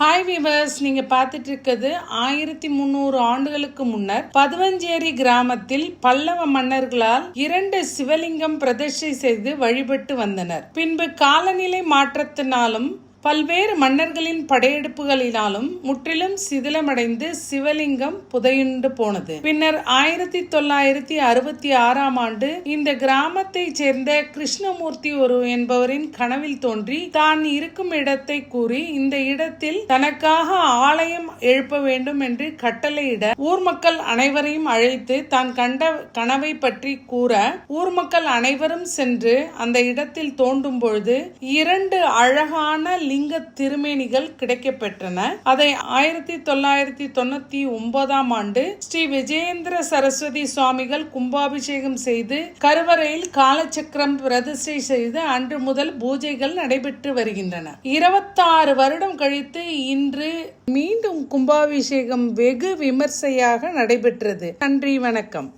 Hi viewers நீங்க பார்த்துட்டு இருக்கிறது ஆயிரத்தி முந்நூறு ஆண்டுகளுக்கு முன்னர் பதுவஞ்சேரி கிராமத்தில் பல்லவ மன்னர்களால் இரண்டு சிவலிங்கம் பிரதிஷ்டை செய்து வழிபட்டு வந்தனர். பின்பு காலநிலை மாற்றத்தினாலும் பல்வேறு மன்னர்களின் படையெடுப்புகளினாலும் முற்றிலும் சிதிலமடைந்து சிவலிங்கம் புதையுண்டு போனது. பின்னர் ஆயிரத்தி தொள்ளாயிரத்தி அறுபத்தி ஆறாம் ஆண்டு இந்த கிராமத்தை சேர்ந்த கிருஷ்ணமூர்த்தி ஒரு என்பவரின் கனவில் தோன்றி தான் இருக்கும் இடத்தை கூறி இந்த இடத்தில் தனக்காக ஆலயம் எழுப்ப வேண்டும் என்று கட்டளையிட ஊர் மக்கள் அனைவரையும் அழைத்து தான் கண்ட கனவை பற்றி கூற ஊர் மக்கள் அனைவரும் சென்று அந்த இடத்தில் தோண்டும் பொழுது இரண்டு அழகான லிங்க திருமேனிகள் கிடைக்கப்பெற்றன. அதை ஆயிரத்தி தொள்ளாயிரத்தி தொண்ணூத்தி ஒன்பதாம் ஆண்டு ஸ்ரீ விஜயேந்திர சரஸ்வதி சுவாமிகள் கும்பாபிஷேகம் செய்து கருவறையில் காலச்சக்கரம் பிரதிஷ்டை செய்து அன்று முதல் பூஜைகள் நடைபெற்று வருகின்றன. இருபத்தாறு வருடம் கழித்து இன்று மீண்டும் கும்பாபிஷேகம் வெகு விமர்சையாக நடைபெற்றது. நன்றி வணக்கம்.